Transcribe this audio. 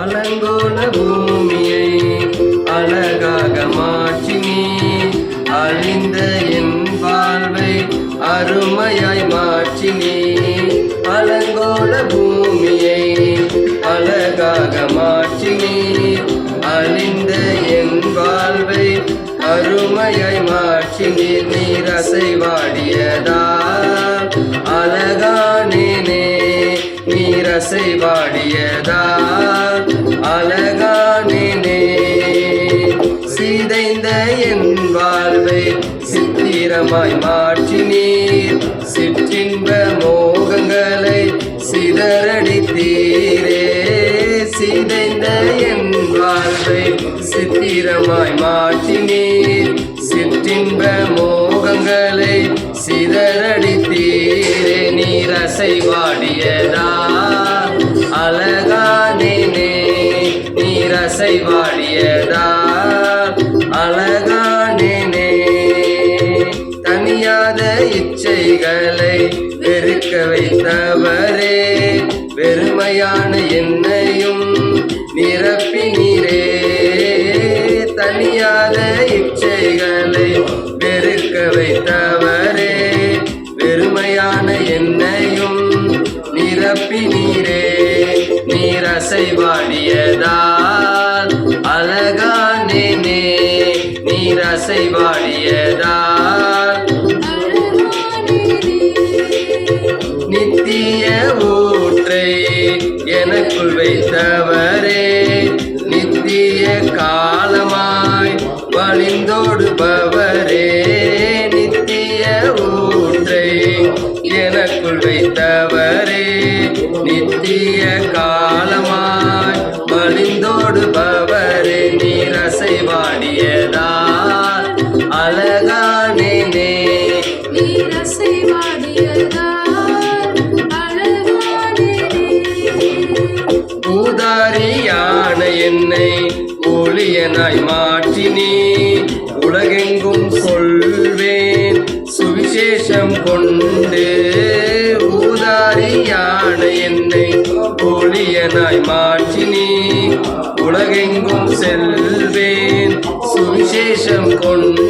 அலங்கோல பூமியை அழகாக மாற்றினி அழிந்த என் வாழ்வை அருமையாய் மாற்றினி அலங்கோல பூமியை அழகாக மாற்றினி அழிந்த என் வாழ்வை அருமையாய் மாற்றினி நீரசை வாடியதா அழகானேனே நீரசை வா வாடியதா அழகானேனே சிதைந்த என் வாழ்வை சித்திரமாய் மாற்றினீர். சிற்றின்ப மோகங்களை சிதறடித்தீரே. சிதைந்த என் வாழ்வை சித்திரமாய் மாற்றினீர். சிற்றின்ப மோகங்களை சிதறடித்தீரே. நீரசை வாடியதா அழகானேனே நீரசை வாடியதா அழகானேனே தனியாத இச்சைகளை வெறுக்க வைத்தவரே. வெறுமையான என்னையும் நிரப்பினீரே தனியாத நீரசைவாடியதால் அழகானேனே நீரசை நித்திய ஊற்றை எனக்குள் வைத்தவரே நித்திய காலமாய் வழிந்தோடுபவரே நித்திய ஊற்றை எனக்குள் வைத்தவரே நித்திய கா பூதாரியான என்னை ஊழியனாய் மாற்றினே உலகெங்கும் சொல்வேன் சுவிசேஷம் கொண்டு ஊதாரியான என்னை ஊழியனாய் மாற்றினே உலகெங்கும் செல்வேன் சுவிசேஷம் கொண்டு